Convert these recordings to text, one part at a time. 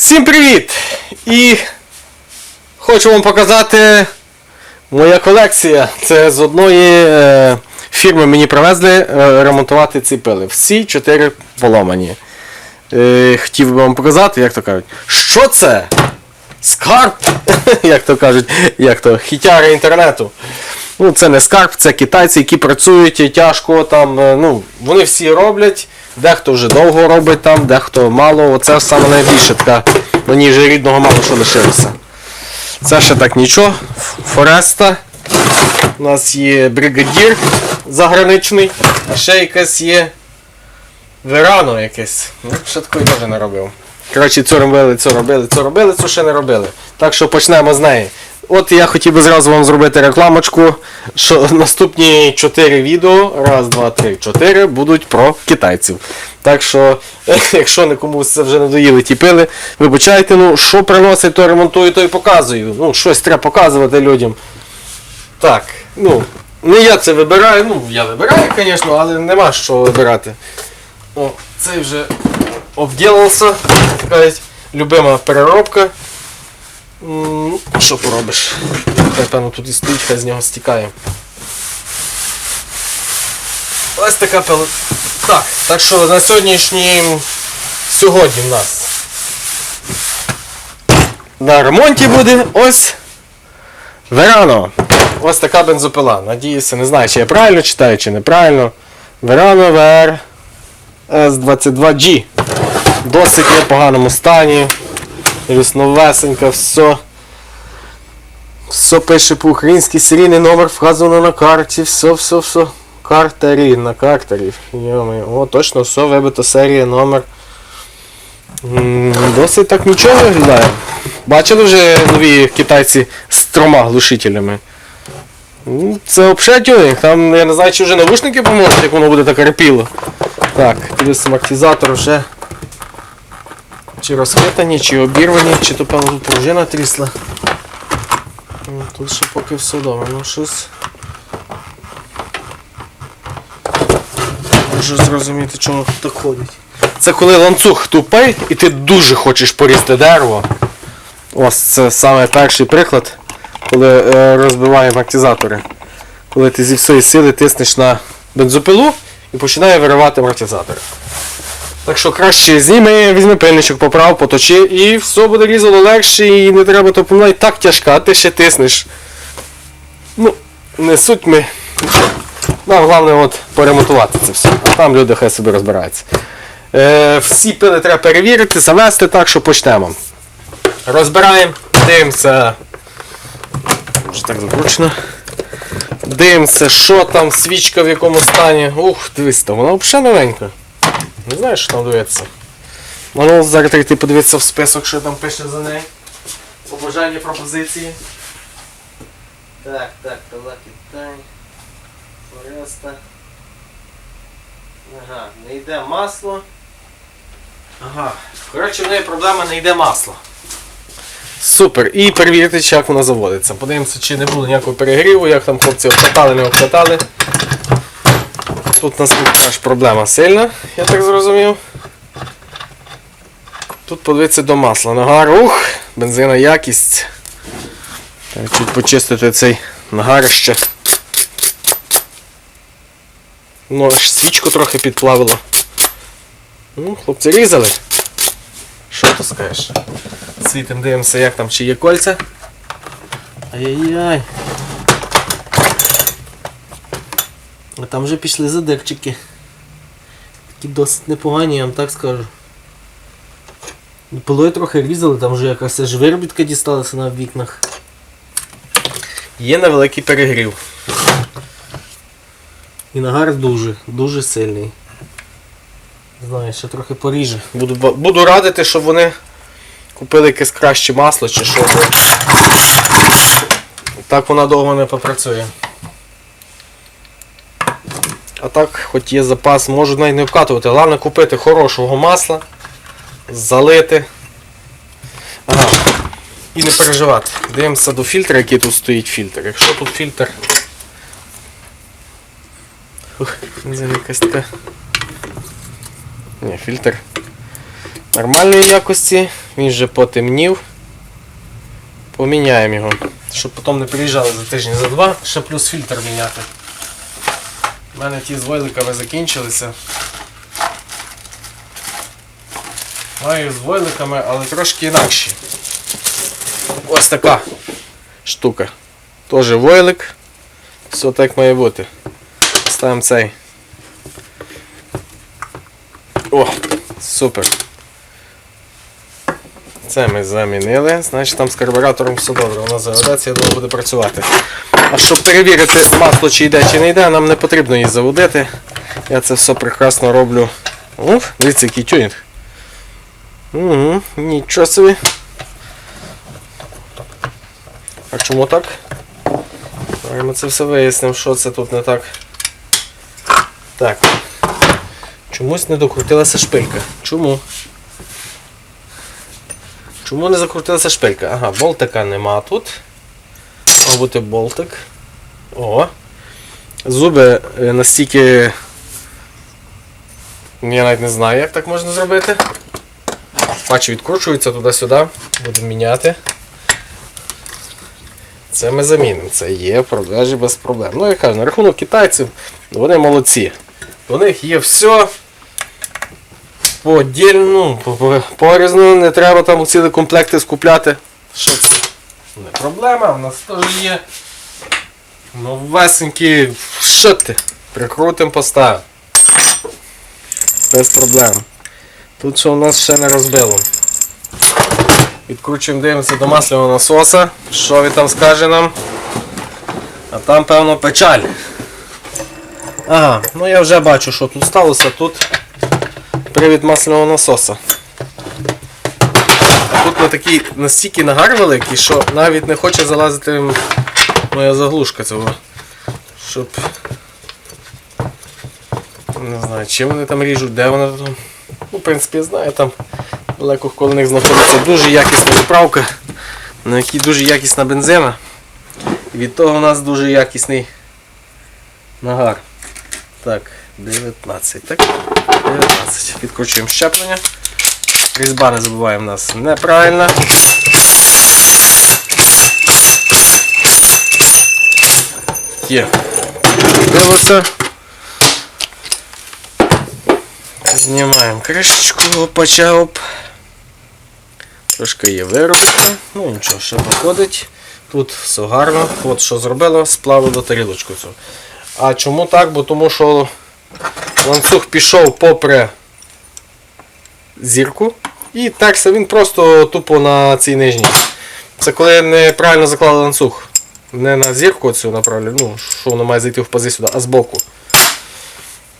Всім привіт! І хочу вам показати моя колекція. Це з одної е, фірми мені привезли е, ремонтувати ці пили. Всі чотири поломані. Е, хотів би вам показати, як то кажуть. Що це? Скарб! як то кажуть, як то хітяри інтернету. Ну, це не скарб, це китайці, які працюють тяжко там. Ну, вони всі роблять. Дехто вже довго робить там, дехто мало. Оце саме найбільше така. Мені вже рідного мало що лишилося. Це ще так нічого. Фореста. У нас є бригадір заграничний, а ще якась є Верано якесь. Ну, ще такої теж не робив. Коротше, цю робили, цю робили, цю робили, цю ще не робили. Так що почнемо з неї. От я хотів би зразу вам зробити рекламочку, що наступні 4 відео, раз, два, три, чотири, будуть про китайців. Так що, якщо не комусь це вже надоїли ті пили, вибачайте, ну що приносить, то ремонтую, то і показую. Ну, щось треба показувати людям. Так, ну, не я це вибираю, ну я вибираю, звісно, але нема що вибирати. О, цей вже обділився, така любима переробка. Що поробиш? Хай, тут і стоїть, хай з нього стікає. Ось така пила. Так, так що на сьогоднішній сьогодні в нас на ремонті буде ось Верано. Ось така бензопила. Надіюся, не знаю, чи я правильно читаю, чи неправильно. Verano VR S22G. Досить непоганому стані. Рісновесенька, все. Все пише по-українськи, серійний номер вказано на карті, все, все, все. Картері, на картері. Йо-моє. О, точно, все, вибито серія, номер. Досить так нічого виглядає. Бачили вже нові китайці з трьома глушителями? Це взагалі. Там я не знаю, чи вже навушники поможуть, як воно буде так репіло. Так, плюс амортизатор вже чи розхитані, чи обірвані, чи то певно пружина трісла. Ну, Тут ще поки все добре, ну щось. Можу зрозуміти, чому тут так ходить. Це коли ланцюг тупий і ти дуже хочеш порізати дерево. Ось це саме перший приклад, коли е, розбиває амортизатори. Коли ти зі всієї сили тиснеш на бензопилу і починає виривати амортизатори. Так що краще зніми, візьми пильничок, поправ, поточи і все буде різало легше і не треба то помилай так тяжка, а ти ще тиснеш. Ну, не суть ми. Нам головне от поремонтувати це все. А там люди хай собі розбираються. Е, всі пили треба перевірити, завести так, що почнемо. Розбираємо, дивимося. Вже так закручено. Дивимося, що там, свічка в якому стані. Ух, дивись, там вона взагалі новенька. Не знаю, що там дивиться. Воно зараз йти подивитися в список, що там пише за неї. Побажання пропозиції. Так, так, пила Китай. Фореста. Ага, не йде масло. Ага. Коротше, в неї проблема не йде масло. Супер. І перевірити, як вона заводиться. Подивимося, чи не було ніякого перегріву, як там хлопці обкатали, не обкатали. Тут у нас теж проблема сильна, я так зрозумів. Тут подивитися до масла. Нагар, ух, бензина якість. Так, чуть почистити цей нагарище. Ну, аж свічку трохи підплавило. Ну, хлопці різали. Що ти скажеш? Світим дивимося, як там, чи є кольця. Ай-яй-яй. А там вже пішли задирчики. Такі досить непогані, я вам так скажу. Пилою трохи різали, там вже якась виробітка дісталася на вікнах. Є невеликий перегрів. І нагар дуже, дуже сильний. Знаю, ще трохи поріже. Буду, буду радити, щоб вони купили якесь краще масло чи що. Так вона довго не попрацює. А так, хоч є запас, можу навіть не вкатувати. Головне купити хорошого масла, залити. Ага. І не переживати. Дивимося до фільтра, який тут стоїть фільтр. Якщо тут фільтр. Ух. Ні, фільтр нормальної якості. він вже потемнів. Поміняємо його. Щоб потім не приїжджали за тиждень за два, ще плюс фільтр міняти. У мене ті з войликами закінчилися. Маю з войликами, але трошки інакші. Ось така штука. Теж войлик. Все так має бути. Ставимо цей. О, супер. Це ми замінили, значить там з карбюратором все добре, воно заведеться, я думаю, буде працювати. А щоб перевірити масло, чи йде, чи не йде, нам не потрібно її заводити. Я це все прекрасно роблю. Уф, дивіться, який тюнінг. Угу, нічого собі. А чому так? Ми це все вияснимо, що це тут не так. Так. Чомусь не докрутилася шпилька. Чому? Чому не закрутилася шпилька? Ага, болтика нема тут. Має бути болтик. О. Зуби е, настільки. Я навіть не знаю, як так можна зробити. Бачу, відкручується туди-сюди. Будемо міняти. Це ми замінимо. Це є продажі без проблем. Ну, я кажу, на рахунок китайців, вони молодці. У них є все. Подільну, по- по- порізно, не треба там цілі комплекти скупляти. Що це? Не проблема, у нас теж є. Новесенькі. Що ти? Прикрутим поставимо. Без проблем. Тут що у нас ще не розбило. Відкручуємо, дивимося до масляного насоса. Що він там скаже нам? А там, певно, печаль. Ага, ну я вже бачу, що тут сталося. Тут привід масляного насоса. Тут такий настільки нагар великий, що навіть не хоче залазити моя заглушка цього. Щоб. Не знаю, чим вони там ріжуть, де вона там. Ну, в принципі, знаю, там далеко коло них знаходиться дуже якісна заправка, на якій дуже якісна бензина. І від того у нас дуже якісний нагар. Так, 19. Так, 19. Підкручуємо щеплення. Різьба не забуваємо у нас неправильна. Є. Дивимося. Знімаємо кришечку, опача оп. Трошки є виробітка. Ну нічого, ще походить. Тут все гарно. От що зробило, сплавило тарілочку цю. А чому так? Бо тому що ланцюг пішов попри зірку і терся він просто тупо на цій нижній. Це коли неправильно заклали ланцюг. Не на зірку цю направлю, ну, що воно має зайти в пази сюди, а збоку.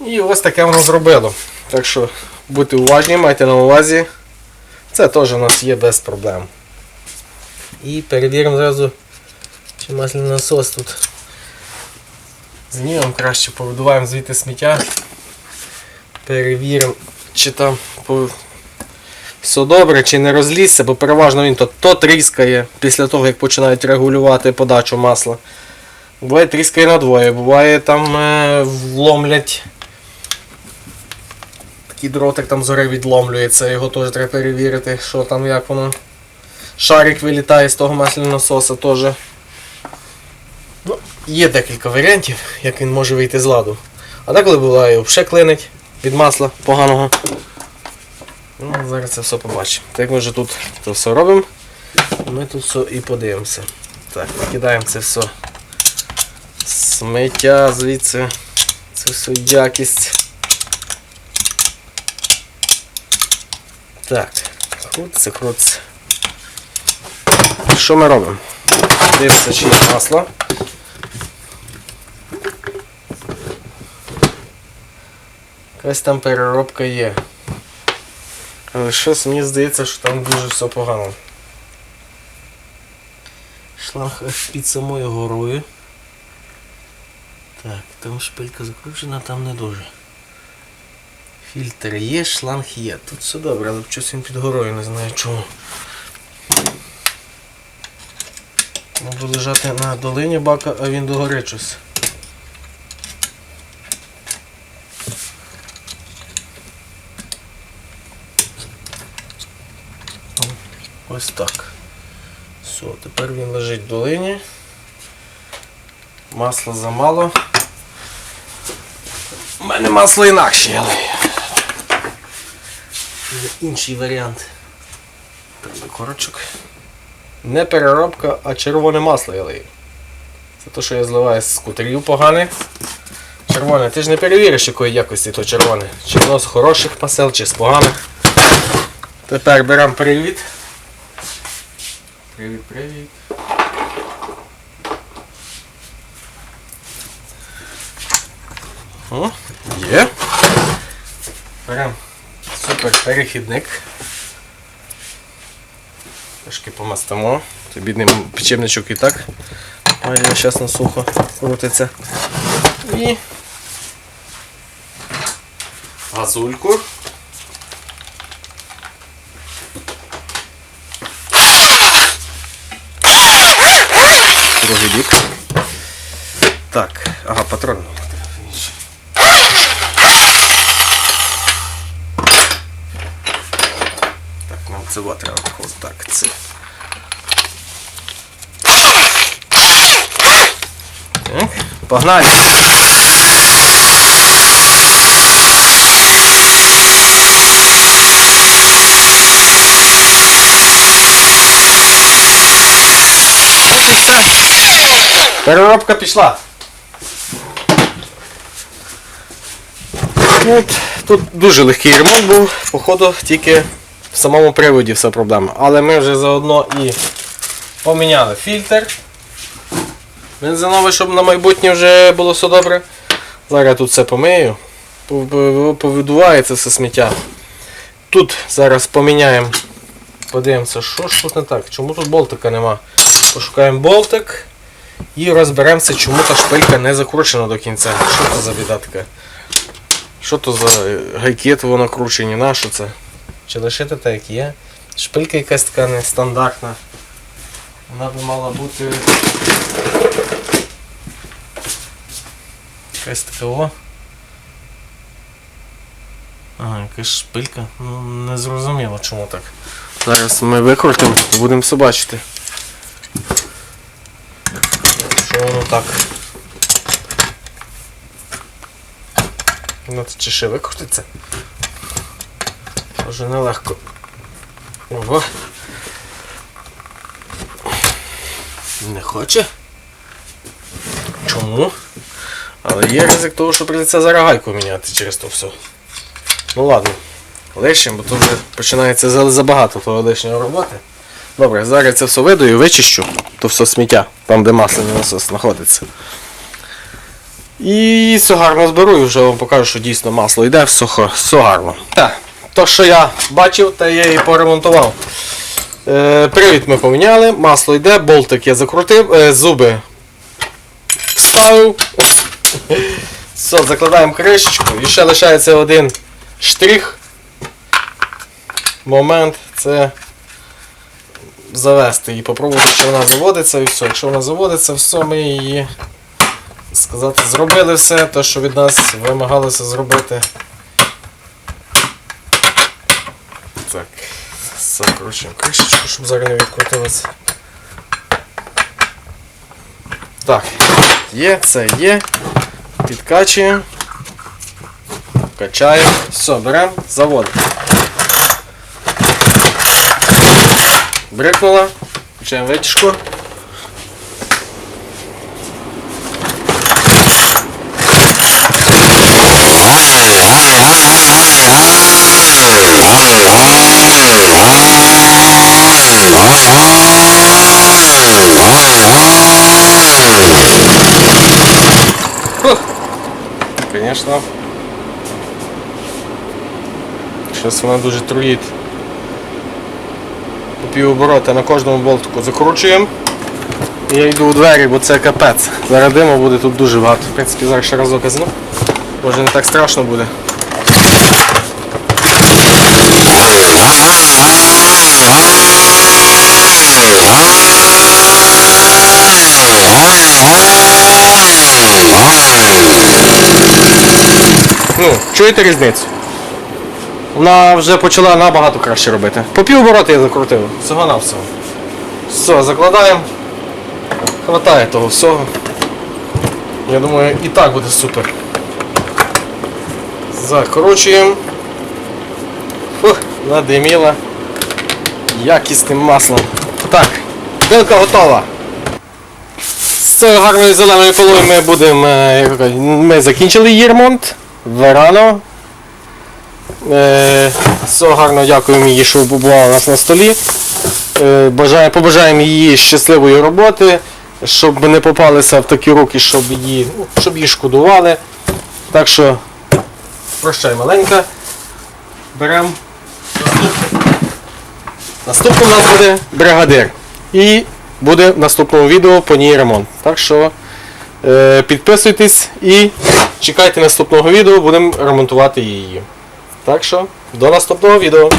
І ось таке воно зробило. Так що будьте уважні, майте на увазі. Це теж у нас є без проблем. І перевіримо зразу, чи масляний насос тут. Знімемо краще, повидуваємо звідти сміття. Перевіримо, чи там все добре, чи не розлізся, бо переважно він то, то тріскає після того, як починають регулювати подачу масла. Буває тріскає надвоє, буває там е, вломлять. Такий дротик там зори відломлюється, його теж треба перевірити, що там, як воно. Шарик вилітає з того масляного насоса теж. Ну, є декілька варіантів, як він може вийти з ладу. А деколи буває взагалі клинить від масла поганого. Ну, зараз це все побачимо. Так як ми вже тут це все робимо, ми тут все і подивимося. Так, викидаємо це все сміття звідси. Це все якість. Так, крутиться, крутиться. Що ми робимо? Дивимося, чи є масло. Якась там переробка є. Але щось мені здається, що там дуже все погано. Шланг під самою горою. Так, там шпилька закручена, там не дуже. Фільтр є, шланг є. Тут все добре, але щось він під горою, не знаю чому. Можу лежати на долині бака, а він догори щось. Ось так. Все, тепер він лежить в долині. Масла замало. У мене масло інакше, але інший варіант. Корочок. Не переробка, а червоне масло я. Це те, що я зливаю з скутерів поганих. Червоне, ти ж не перевіриш, якої якості то червоне. Чи воно з хороших масел, чи з поганих. Тепер беремо привід. Привіт, привіт. О, є. Беремо супер перехідник. Трошки помастимо. Той бідний печівничок і так. Майже зараз на сухо крутиться. І газульку. Другий бік. Так, ага, патрон. Так, нам вот треба ось так, це. Так, погнали. Переробка пішла. От, тут дуже легкий ремонт був, походу, тільки в самому приводі вся проблема. Але ми вже заодно і поміняли фільтр. Бензиновий, щоб на майбутнє вже було все добре. Зараз тут все помию, пов- повидуває це все сміття. Тут зараз поміняємо. Подивимося, що ж тут не так, чому тут болтика нема. Пошукаємо болтик і розберемося, чому та шпилька не закручена до кінця. Що це за біда така? Що то за е, гайки то воно кручені, на що це? Чи лишити так, як є? Шпилька якась така нестандартна. Вона би мала бути. Якась така о. Ага, якась шпилька. Ну не зрозуміло чому так. Зараз ми викрутимо будемо все бачити. Що воно? Ну це чи ще викрутиться? Вже нелегко. Ого. Не хоче? Чому? Але є ризик того, що прийдеться зараз гайку міняти через то все. Ну ладно. Лишнім, бо то вже починається забагато того лишнього роботи. Добре, зараз це все видаю, вичищу, то все сміття, там де масляний насос знаходиться. І все гарно зберу і вже вам покажу, що дійсно масло йде, все, все гарно. Так, то що я бачив, те я і поремонтував. Е, привід ми поміняли, масло йде, болтик я закрутив, е, зуби вставив. Все, закладаємо кришечку і ще лишається один штрих. Момент це завести і попробувати, чи вона заводиться і все. Якщо вона заводиться, все, ми її сказати, зробили все, те, що від нас вимагалося зробити. Так, закручуємо кришечку, щоб зараз не відкрутилося. Так, є, це є. Підкачуємо. Качаємо. Все, беремо, заводимо. Брикнула. Включаємо витяжку. Фух. Конечно. Щось вона дуже труїть. По півоборота на кожному болтику закручуємо. Я йду у двері, бо це капець. Зараз диму буде тут дуже багато. В принципі, зараз ще разок казну. Може не так страшно буде. Ну, чуєте різницю? Вона вже почала набагато краще робити. По півобороти я закрутив. Всього на всього. Все, закладаємо. Хватає того всього. Я думаю, і так буде супер. Закручуємо. Фух, надиміла. Якісним маслом. Так, пилка готова. З цією гарною зеленою полою ми будемо. е, Ми закінчили її ремонт. Верано. Е, все гарно дякуємо їй, що побувала у нас на столі. Е, побажаємо їй щасливої роботи, щоб не попалися в такі руки, щоб її, щоб її шкодували. Так що, прощай, маленька. Беремо. Наступний у нас буде бригадир. І буде в наступному відео по ній ремонт. Так що е, підписуйтесь і чекайте наступного відео, будемо ремонтувати її. Так що, до наступного відео.